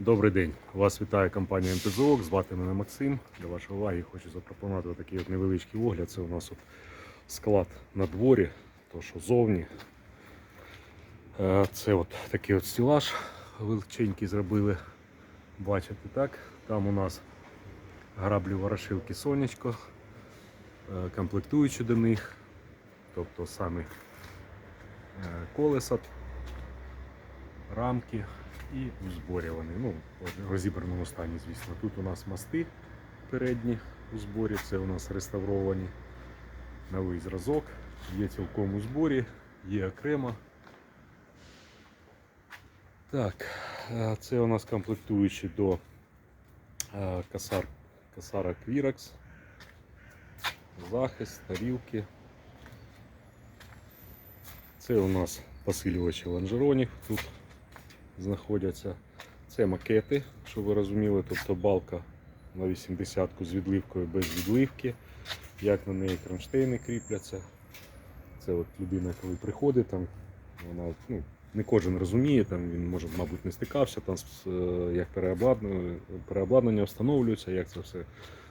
Добрий день. Вас вітає компанія МТЗОК. Звати мене Максим. До вашої уваги хочу запропонувати такий от невеличкий огляд. Це у нас от склад на дворі, то що зовні. Е, Це от такий от стілаж величенький зробили. Бачите, так? Там у нас граблі ворошилки сонечко, е, комплектуючі до них, тобто самі е, колеса, рамки і вони. Ну, в розібраному стані, звісно. Тут у нас мости передні у зборі, це у нас реставровані новий зразок. Є цілком у зборі, є окремо. Так, е, це у нас комплектуючі до е, касар, касара Quirax, захист, тарілки. Це у нас посилювачі лонжеронів тут знаходяться. Це макети, щоб ви розуміли, тобто балка на 80-ку з відливкою без відливки, як на неї кронштейни кріпляться. Це от людина, коли приходить, там вона ну, не кожен розуміє, там він може, мабуть, не стикався, там е, як переобладнання, переобладнання встановлюється, як це все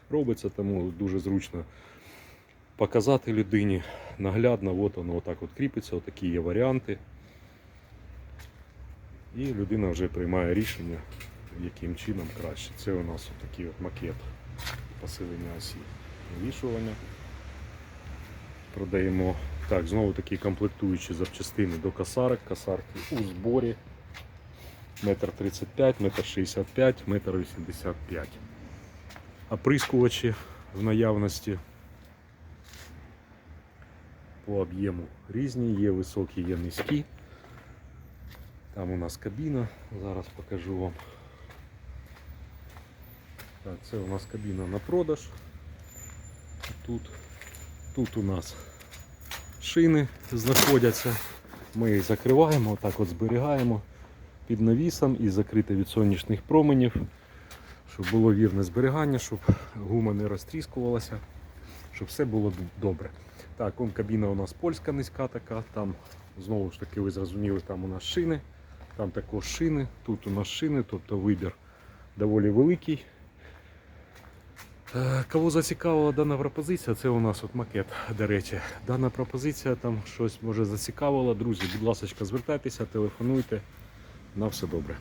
робиться, тому дуже зручно показати людині наглядно, от воно отак от кріпиться, отакі є варіанти. І людина вже приймає рішення, яким чином краще. Це у нас такий от макет посилення осі навішування. Продаємо. Так, знову такі комплектуючі запчастини до касарок. Касарки у зборі. Метр 35, метр 65, метр 85. Оприскувачі в наявності по об'єму різні, є високі, є низькі. Там у нас кабіна, зараз покажу вам. Так, це у нас кабіна на продаж. Тут, тут у нас шини знаходяться. Ми їх закриваємо, отак от зберігаємо під навісом і закрите від сонячних променів, щоб було вірне зберігання, щоб гума не розтріскувалася, щоб все було добре. Так, кабіна у нас польська низька така, там знову ж таки ви зрозуміли, там у нас шини. Там також шини, тут у нас шини, тобто вибір доволі великий. Е, Кого зацікавила дана пропозиція, це у нас от макет, до речі. Дана пропозиція там щось може зацікавила. Друзі, будь ласка, звертайтеся, телефонуйте. На все добре.